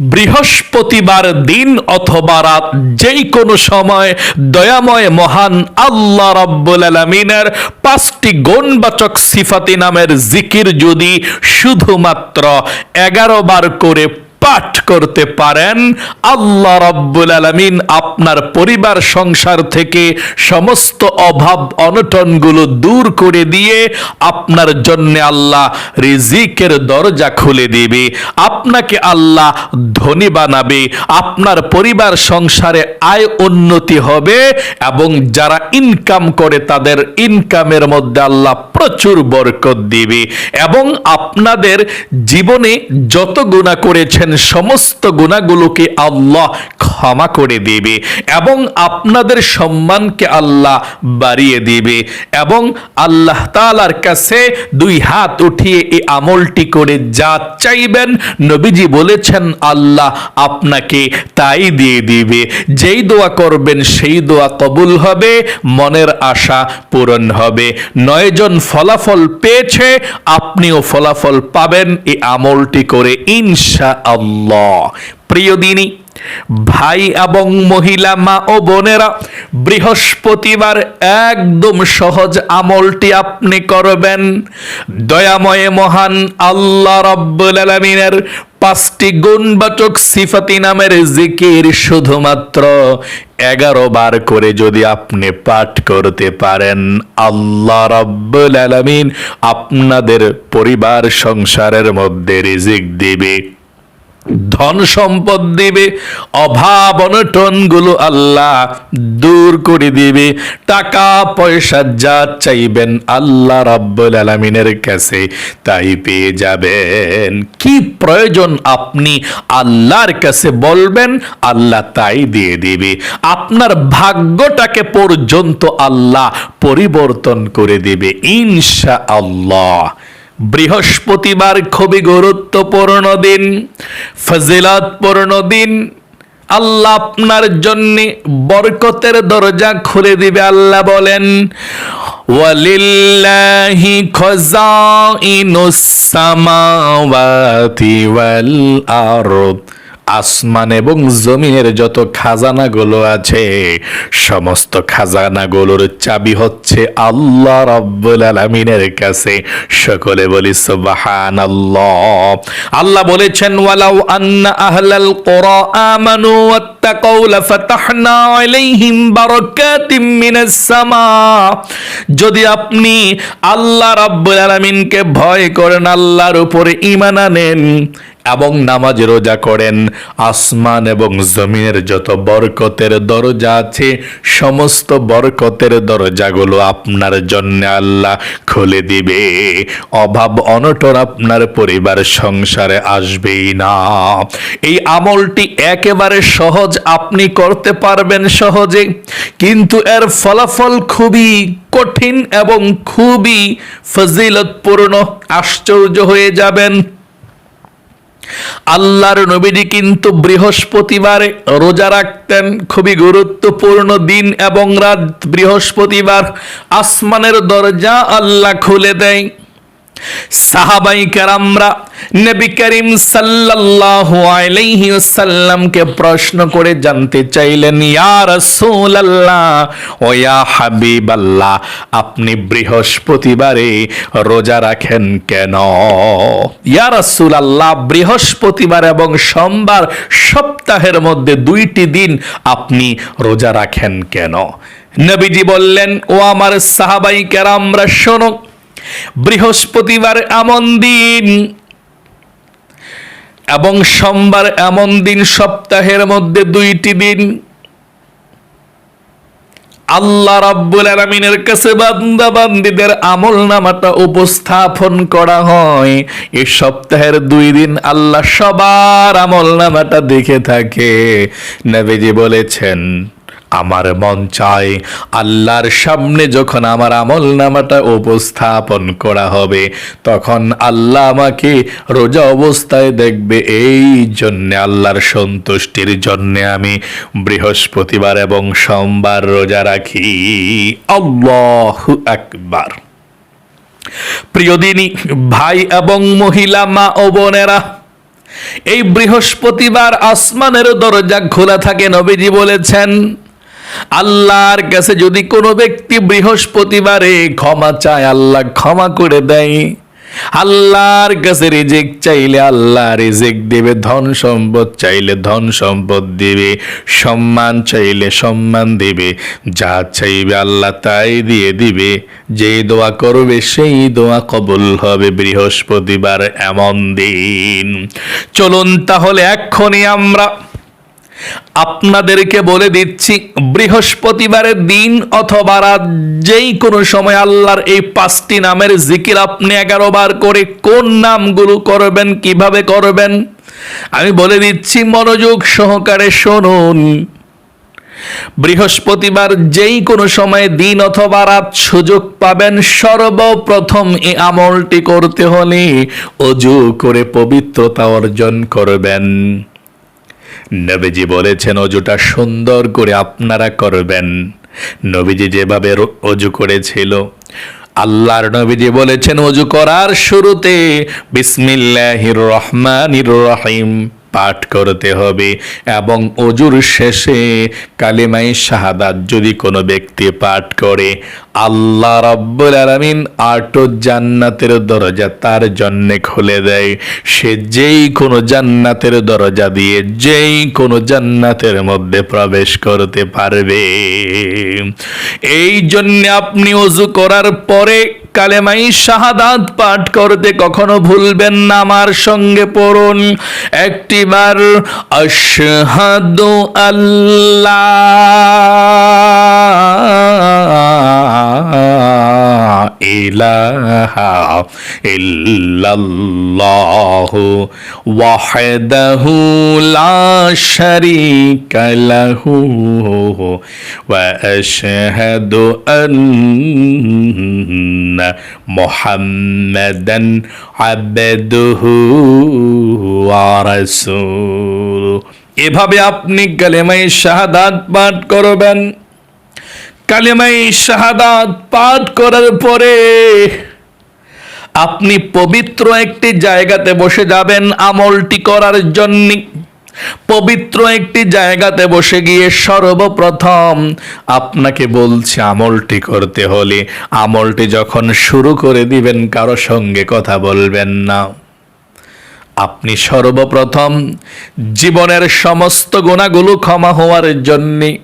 বৃহস্পতিবার দিন অথবা রাত যেই কোনো সময়, দয়াময় মহান আল্লাহ রাব্বুল আলমিনের পাঁচটি গণবাচক সিফাতি নামের জিকির যদি শুধুমাত্র এগারো বার করে পাঠ করতে পারেন। আল্লাহ রাব্বুল আলামিন আপনার পরিবার, সংসার থেকে সমস্ত অভাব অনটনগুলো দূর করে দিয়ে আপনার জন্য আল্লাহ রিজিকের দরজা খুলে দিবে। আপনাকে আল্লাহ ধনী বানাবে। আপনার পরিবার, সংসারে আয় উন্নতি হবে এবং যারা ইনকাম করে তাদের ইনকামের মধ্যে আল্লাহ প্রচুর বরকত দিবে এবং আপনাদের জীবনে যত গুণা করেছেন, সমস্ত গুণাগুলোকে আল্লাহ ক্ষমা করে দেবে এবং আপনাদের সম্মানকে আল্লাহ বাড়িয়ে দিবে এবং আল্লাহ তালার কাছে দুই হাত উঠিয়ে এই আমলটি করে যা চাইবেন, নবীজি বলেছেন, আল্লাহ আপনাকে তাই দিয়ে দিবে। যেই দোয়া করবেন, সেই দোয়া কবুল হবে, মনের আশা পূরণ হবে। নয়জন ফলাফল পেয়েছে আপনিও ফলাফল পাবেন। এই আমলটি করে ইনশা আল্লাহ প্রিয় দিনী ভাই এবং মহিলা, মা ও বোনেরা, বৃহস্পতিবার একদম সহজ আমলটি আপনি করবেন। দয়াময় মহান আল্লাহ রব্বুল আলমিনের পাঁচটি গুণবাচক সিফাতি নামের জিকির শুধুমাত্র এগারো বার করে যদি আপনি পাঠ করতে পারেন। আল্লাহ রব্বুল আলমিন আপনাদের পরিবার, সংসারের মধ্যে রিজিক দিবে। ধন সম্পদ দিবে, অভাব অনটনগুলো আল্লাহ দূর করে দিবে। টাকা, পয়সা যা চাইবেন আল্লাহ রাব্বুল আলামিনের কাছে তাই পেয়ে যাবেন। কি প্রয়োজন আপনি আল্লাহর কাছে বলবেন, আল্লাহ তাই দিয়ে দিবে। আপনার ভাগ্যটাকে পর্যন্ত আল্লাহ পরিবর্তন করে দিবে। ইনশা আল্লাহ বৃহস্পতিবার খুবই গুরুত্বপূর্ণ দিন ফজিলাতপূর্ণ দিন। আল্লাহ আপনার জন্য বরকতের দরজা খুলে দিবে, আল্লাহ বলেন, ওয়ালিল্লাহি খাজাইনুস সামাওয়াতি ওয়াল আরদ। আসমান এবং জমিনের যত খাজানাগুলো আছে, সমস্ত খাজানাগুলোর চাবি হচ্ছে আল্লাহ রাব্বুল আলামিনের কাছে। সকলে বলি, সুবহানাল্লাহ। আল্লাহ বলেছেন, ওয়ালাউ আন্না আহলাল কুরা আমানু ওয়াত্তাকাউ লাফাতাহনা আলাইহিম বারাকাতিম মিনাস সামা। যদি আপনি আল্লাহ রাব্বুল আলামিনকে ভয় করেন, আল্লাহর উপরে ঈমান আনেন এবং নামাজ রোজা করেন। আসমান এবং জমিনের যত বরকতের দরজা আছে, সমস্ত বরকতের দরজাগুলো আপনার জন্য আল্লাহ খুলে দিবে। অভাব, অনটন আপনার পরিবার, সংসারে আসবেই না। এই আমলটি একেবারে সহজ, আপনি করতে পারবেন সহজে। কিন্তু এর ফলাফল খুবই কঠিন এবং খুবই ফজিলতপূর্ণ। আশ্চর্য হয়ে যাবেন। আল্লাহর নবীজি কিন্তু বৃহস্পতিবার রোজা রাখতেন, খুবই গুরুত্বপূর্ণ দিন এবং রাত বৃহস্পতিবার আসমানের দরজা আল্লাহ খুলে দেয়। সাহাবাই কারামরা নবী করিম সাল্লাল্লাহু আলাইহি ওয়াসাল্লামকে প্রশ্ন করে জানতে চাইলেন, ইয়া রাসূলুল্লাহ, ও ইয়া হাবিবাল্লাহ, আপনি বৃহস্পতিবারে রোজা রাখেন কেন? ইয়া রাসূলুল্লাহ, বৃহস্পতিবার এবং সোমবার সপ্তাহের মধ্যে দুইটি দিন আপনি রোজা রাখেন কেন? নবীজি বললেন, ও আমার সাহাবাই কেরামরা, শোনো বৃহস্পতিবার এমন দিন এবং সোমবার এমন দিন, সপ্তাহের মধ্যে দুইটি দিন। আল্লাহ রাব্বুল আলামিনের কাছে বান্দা বান্দীদের আমল নামাটা উপস্থাপন করা হয়। এই সপ্তাহের দুই দিন আল্লাহ সবার আমল নামাটা দেখে থাকে। নবীজি বলেছেন আমার মন চায় আল্লাহর সামনে যখন আমার আমল নামাটা উপস্থাপন করা হবে, তখন আল্লাহ আমাকে রোজা অবস্থায় দেখবে। এই জন্যে আল্লাহর সন্তুষ্টির জন্যে আমি বৃহস্পতিবার এবং সোমবার রোজা রাখি। আল্লাহ একবার প্রিয় দিনী, ভাই এবং মহিলা, মা ও বোনেরা, এই বৃহস্পতিবার আসমানের দরজা খোলা থাকে নবীজি বলেছেন আল্লাহর কাছে যদি কোনো ব্যক্তি বৃহস্পতিবারে ক্ষমা চায়, আল্লাহ ক্ষমা করে দেয়। আল্লাহর কাছে রিজিক চাইলে আল্লাহ রিজিক দেবে, ধন সম্পদ চাইলে ধন সম্পদ দেবে, সম্মান চাইলে সম্মান দেবে, যা চাইবে আল্লাহ তাই দিয়ে দিবে। যে দোয়া করবে, সেই দোয়া কবুল হবে বৃহস্পতিবার এমন দিন। চলুন তাহলে এক্ষুনি আমরা আপনাদেরকে বলে দিচ্ছি, বৃহস্পতিবারের দিন অথবা রাত যেই কোনো সময় আল্লাহর এই পাঁচটি নামের জিকির আপনি এগারো বার করে কোন নামগুলো করবেন, কীভাবে করবেন, আমি বলে দিচ্ছি মনোযোগ সহকারে শুনুন। বৃহস্পতিবার যেই কোনো সময় দিন অথবা রাত সুযোগ পাবেন, সর্বপ্রথম এই আমলটি করতে হলে অজু করে পবিত্রতা অর্জন করবেন। নবীজি বলেছেন, অজুটা সুন্দর করে আপনারা করবেন। নবীজি যেভাবে অজু করেছিল, আল্লাহর নবীজি বলেছেন, অজু করার শুরুতে বিসমিল্লাহির রহমানির রহিম। পাঠ করতে হবে এবং অজুর শেষে কালিমাই শাহাদাত যদি কোনো ব্যক্তি পাঠ করে, আল্লাহ রাব্বুল আলামিন আটো জান্নাতের দরজা তার জন্যে খুলে দেয়। সে যেই কোনো জান্নাতের দরজা দিয়ে যেই কোনো জান্নাতের মধ্যে প্রবেশ করতে পারবে। এই জন্য আপনি অজু করার পরে কালেমাই শাহাদাত পাঠ করতে কখনো ভুলবেন না আমার সঙ্গে পড়ুন একটিবার, আশহাদু আল্লাহ ইলাহা ইল্লাল্লাহু ওয়াহদাহু লা শারীকা লাহু ওয়া আশহাদু আন্না মুহাম্মাদান আবদুহু ওয়া রাসূলুহু এভাবে আপনি কালেমাই শাহাদাত পাঠ করবেন। কালেমাই শাহাদাত পাঠ করার পরে আপনি পবিত্র একটি জায়গাতে বসে যাবেন আমলটি করার জন্য। পবিত্র একটি জায়গাতে বসে গিয়ে সর্বপ্রথম আপনাকে বলছে, আমলটি করতে হলে। আমলটি যখন শুরু করে দিবেন, কারও সঙ্গে কথা বলবেন না। আপনি সর্বপ্রথম জীবনের সমস্ত গুণাগুলো ক্ষমা হওয়ার জন্যে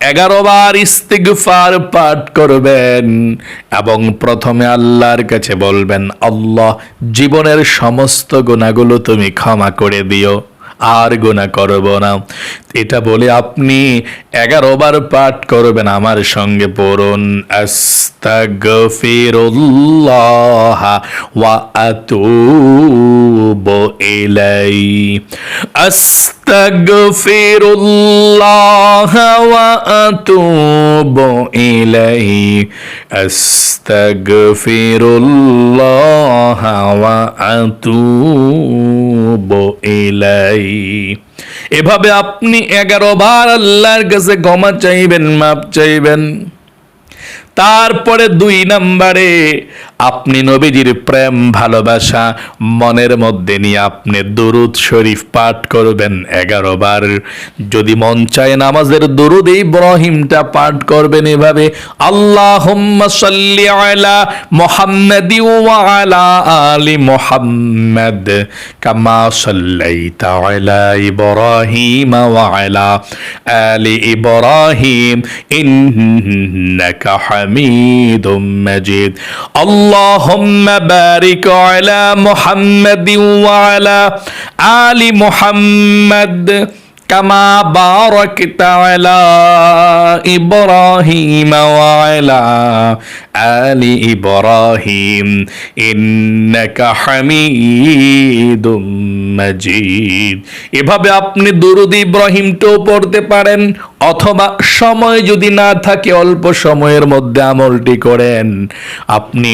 এগারো বার ইস্তিগফার পাঠ করবেন এবং প্রথমে আল্লাহর কাছে বলবেন, আল্লাহ, জীবনের সমস্ত গুণাগুলো তুমি ক্ষমা করে দিও। আর গোনা করব না। এটা বলে আপনি এগারো বার পাঠ করবেন, আমার সঙ্গে পড়ুন। আস্তাগফিরুল্লাহ ওয়া আতুবু ইলাই আস্তাগফিরুল্লাহ ওয়া আতুবু ইলাই আস্তাগফিরুল্লাহ ওয়া আতুবু ইলাই এভাবে আপনি এগারো বার আল্লাহর কাছে ক্ষমা চাইবেন মাপ চাইবেন। তারপরে দুই নম্বরে আপনি নবীজির প্রেম, ভালোবাসা মনের মধ্যে নিয়ে আপনি দরুদ শরীফ পাঠ করবেন এগারো বার। যদি মন চায় নামাজের দুরুদ, ইব্রাহিমটা পাঠ করবেন এভাবে আল্লাহ আলা মোহাম্মদ আলা আলি মোহাম্মদ কামা সাল্লাইতা আলা ইব্রাহিম ওয়ালা আলি ইব্রাহিম ইন্নাকা হামিদুম মাজিদ। اللهم بارك على محمد وعلى آل محمد كما باركت على إبراهيم وعلى آل إبراهيم إنك حميد مجيد এভাবে আপনি দুরুদ ইব্রাহিমটাও পড়তে পারেন অথবা সময় যদি না থাকে অল্প সময়ের মধ্যে আমলটি করেন আপনি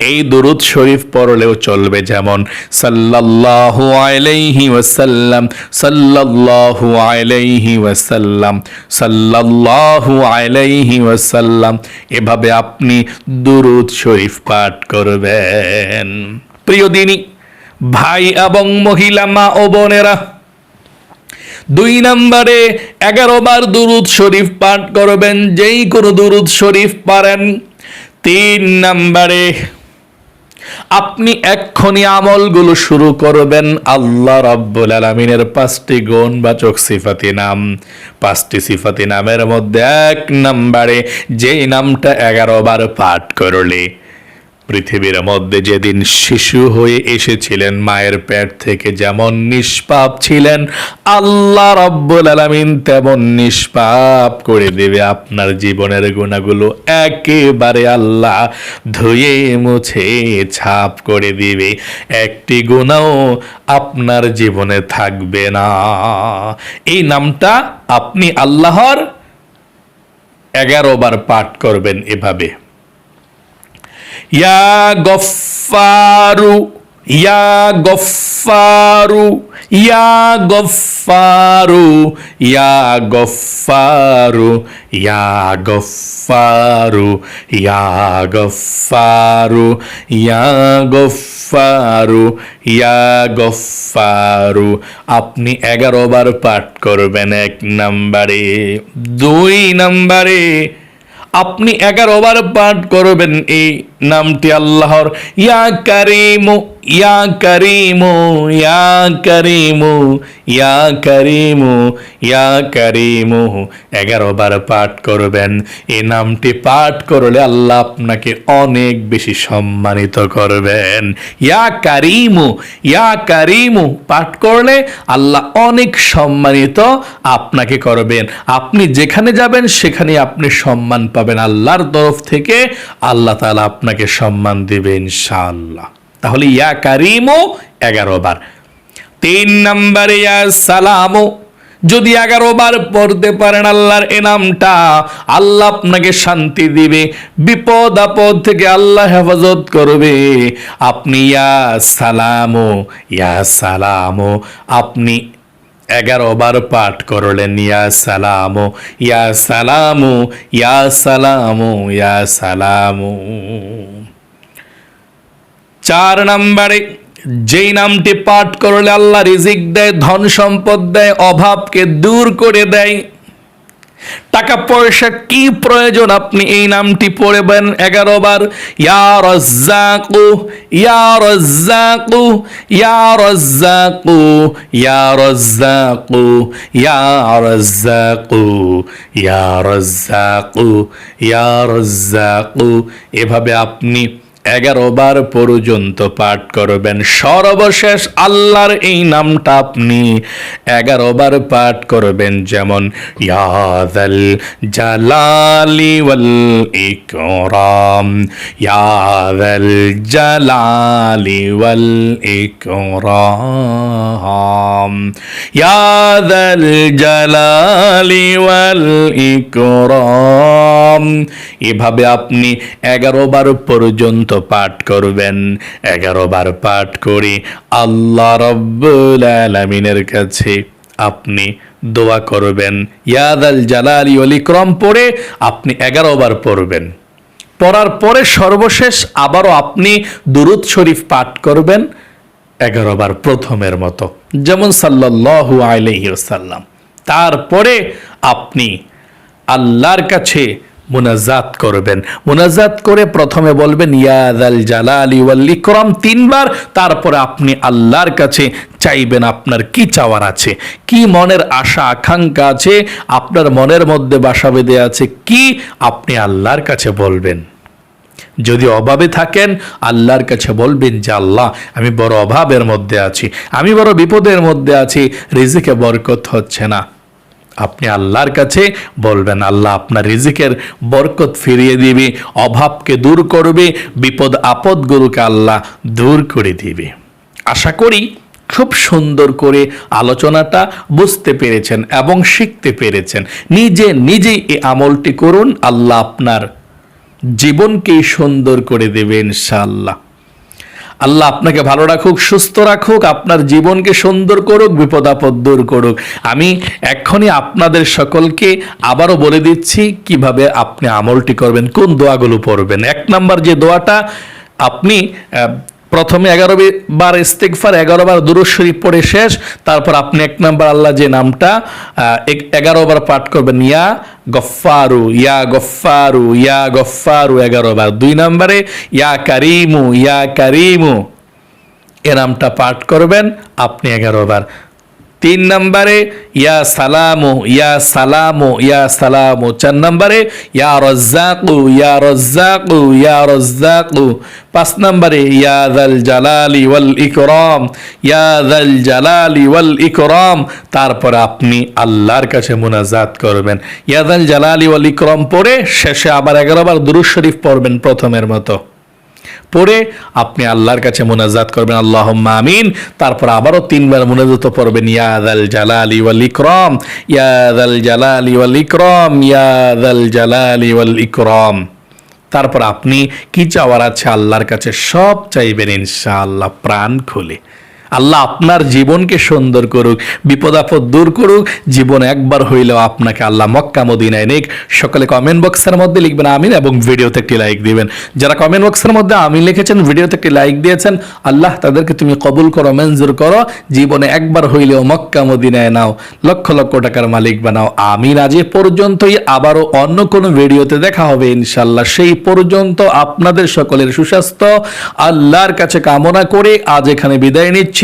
এই দুরুদ শরীফ পড়লেও চলবে যেমন সাল্লাল্লাহু আলাইহি ওয়াসাল্লাম, সাল্লাল্লাহু আলাইহি ওয়াসাল্লাম, সাল্লাল্লাহু আলাইহি ওয়াসাল্লাম। এভাবে আপনি দুরুদ শরীফ পাঠ করবেন। প্রিয় দিনী, ভাই এবং মহিলা, মা ও বোনেরা, দুই নম্বরে এগারো বার দুরুদ শরীফ পাঠ করবেন। যেই কোনো দুরুদ শরীফ পারেন, তিন নম্বরে আপনি এক্ষুনি আমলগুলো শুরু করবেন আল্লাহ রাব্বুল আলমিনের পাঁচটি গুণ বা চোখ সিফাতি নাম। পাঁচটি সিফাতি নামের মধ্যে এক নাম্বারে যেই নামটা এগারো বার পাঠ করলে। পৃথিবীর মধ্যে যেদিন শিশু হয়ে এসেছিলেন, মায়ের পেট থেকে যেমন নিষ্পাপ ছিলেন, আল্লাহ রব্বুল আলামিন তেমন নিষ্পাপ করে দেবে। আপনার জীবনের গুণাগুলো একেবারে আল্লাহ ধুয়ে মুছে ছাপ করে দিবে। একটি গুণাও আপনার জীবনে থাকবে না। এই নামটা আপনি আল্লাহর এগারো বার পাঠ করবেন এভাবে। ইয়া গফারু ইয়া গফারু ইয়া গফারু ইয়া গফারু ইয়া গফারু ইয়া গফারু ইয়া গফারু ইয়া গফারু আপনি এগারো বার পাঠ করবেন এক নম্বরে, দুই নম্বরে, আপনি এগারো বার পাঠ করবেন এই নামটি আল্লাহর। ইয়া কারিমু ইয়া কারিমু ইয়া কারিমু ইয়া কারিমু ইয়া কারিমু। এগারো বার পাঠ করবেন। এই নামটি পাঠ করলে আল্লাহ আপনাকে অনেক বেশি সম্মানিত করবেন। ইয়া কারিমু ইয়া কারিমু, পাঠ করলে আল্লাহ অনেক সম্মানিত আপনাকে করবেন। আপনি যেখানে যাবেন সেখানে আপনি সম্মান পাবেন। আল্লাহর তরফ থেকে আল্লাহ তাআলা আপনাকে সম্মান দিবে ইনশাআল্লাহ। তাহলে ইয়া কারিমও এগারো বার। তিন নম্বরে ইয়া সালামও যদি এগারো বার পড়তে পারেন আল্লাহর এনামটা, আল্লাহ আপনাকে শান্তি দিবে। বিপদ আপদ থেকে আল্লাহ হেফাজত করবে। আপনি ইয়া সালামো ইয়া সালামো। আপনি এগারো বার পাঠ করলেন, ইয়া সালামু ইয়া সালামু ইয়া সালামু ইয়া সালামু। চার নম্বরে, যেই নামটি পাঠ করলে আল্লাহ রিজিক দেয়, ধন সম্পদ দেয়, অভাবকে দূর করে দেয় টাকা পয়সা কি প্রয়োজন? আপনি এই নামটি পড়বেন এগারো বার। ইয়া রজ্জাকু ইয়া রজ্জাকু ইয়া রজ্জাকু ইয়া রজ্জাকু ইয়া রজ্জাকু ইয়া রজ্জাকু ইয়া রজ্জাকু। এভাবে আপনি এগারো বার পর্যন্ত পাঠ করবেন। সর্বশেষ আল্লাহর এই নামটা আপনি এগারো বার পাঠ করবেন, যেমন ইয়াদাল জালালি ওয়াল ইকরাম ইয়াদাল জালালি ওয়াল ইকরাম ইয়াদাল জালালি ওয়াল ইকরাম। এভাবে আপনি এগারো বার পর্যন্ত পাঠ করবেন এগারো বার পাঠ করে। আল্লাহ রব্বুল আলমিনের কাছে আপনি দোয়া করবেন। ইয়াদ আল জালালি অলি ক্রম পড়ে আপনি এগারো বার পড়বেন। পড়ার পরে সর্বশেষ আবারও আপনি দুরুদ শরীফ পাঠ করবেন এগারো বার প্রথমের মতো। যেমন সাল্লাল্লাহু আলাইহি ওয়াসাল্লাম। তারপরে আপনি আল্লাহর কাছে মুনাজাত করবেন। মুনাজাত করে প্রথমে বলবেন ইয়াদ আল জালালি ওয়াল ইকরাম তিনবার। তারপরে আপনি আল্লাহর কাছে চাইবেন আপনার কি চাওয়ার আছে, কি মনের আশা, আকাঙ্ক্ষা আছে, আপনার মনের মধ্যে বাসা বেঁধে আছে, কি আপনি আল্লাহর কাছে বলবেন। যদি অভাবে থাকেন, আল্লাহর কাছে বলবেন যে, আল্লাহ, আমি বড় অভাবের মধ্যে আছি, আমি বড় বিপদের মধ্যে আছি, রিজিকে বরকত হচ্ছে না। আপনি আল্লাহর কাছে বলবেন, আল্লাহ আপনার রিজিকের বরকত ফিরিয়ে দিবে, অভাবকে দূর করবে, বিপদ আপদগুলোকে আল্লাহ দূর করে দিবে। আশা করি খুব সুন্দর করে আলোচনাটা বুঝতে পেরেছেন এবং শিখতে পেরেছেন। নিজে নিজেই এই আমলটি করুন, আল্লাহ আপনার জীবনকেই সুন্দর করে দেবে ইনশাআল্লাহ। আল্লাহ আপনাকে ভালো রাখুক, সুস্থ রাখুক, আপনার জীবনকে সুন্দর করুক বিপদ আপদ দূর করুক। আমি এক্ষুনি আপনাদের সকলকে আবারও বলে দিচ্ছি কীভাবে আপনি আমলটি করবেন, কোন দোয়াগুলো পড়বেন। এক নাম্বার যে দোয়াটা আপনি প্রথমে এগারো বার ইস্তেকফার এগারো বার দুরু শরীফ পড়ে শেষ, তারপর আপনি এক নম্বর আল্লাহ যে নামটা এগারো বার পাঠ করবেন, ইয়া গফারু ইয়া গফারু ইয়া গফারু এগারো বার। দুই নম্বরে, ইয়া কারিমু ইয়া কারিমু। এ নামটা পাঠ করবেন, আপনি এগারো বার। তিন নম্বরে, ইয়া সালামু ইয়া সালামু ইয়া সালামু। চার নম্বরে, ইয়া রজ্জাকু ইয়া রজ্জাকু ইয়া রজ্জাকু। পাঁচ নম্বরে, ইয়া দাল জালালি ওয়াল ইকরাম, ইয়া দাল জালালি ওয়াল ইকরাম। তারপরে আপনি আল্লাহর কাছে মুনাজাত করবেন। ইয়া দাল জালালি ওয়াল ইকরাম পড়ে শেষে আবার এগারো বার দুরুদ শরীফ পড়বেন প্রথমের মতো। পরে আপনি আল্লাহর কাছে মোনাজাত করবেন আল্লাহ আমিন। তারপর আবারও তিনবার মোনাজাত পড়বেন ইয়াদ আল জালা জালালি ওয়াল ইকরম ইয়াদ আল জালা জালালি ওয়াল ইকরম ইয়াদ আল জালা জালালি ওয়াল ইকরম। তারপর আপনি কি চাওয়ার আছে আল্লাহর কাছে? সব চাইবেন, ইনশাআল্লাহ, প্রাণ খুলে। আল্লাহ আপনার জীবনকে সুন্দর করুক বিপদ আপদ দূর করুক, জীবন একবার হইলেও আপনাকে আল্লাহ মক্কা, মদিনায় নিক। সকলে কমেন্ট বক্সের মধ্যে লিখবেন আমিন এবং ভিডিওতে একটি লাইক দিবেন। যারা কমেন্ট বক্সের মধ্যে আমিন লিখেছেন, ভিডিওতে একটি লাইক দিয়েছেন, আল্লাহ তাদেরকে তুমি কবুল করো, মঞ্জুর করো, জীবনে একবার হইলেও মক্কা, মদিনায় নাও। লক্ষ লক্ষ টাকার মালিক বানাও। আমিন। আজ পর্যন্তই। আবারও অন্য কোনো ভিডিওতে দেখা হবে ইনশাল্লাহ সেই পর্যন্ত আপনাদের সকলের সুস্বাস্থ্য। আল্লাহর কাছে কামনা করে আজ এখানে বিদায় নিচ্ছি।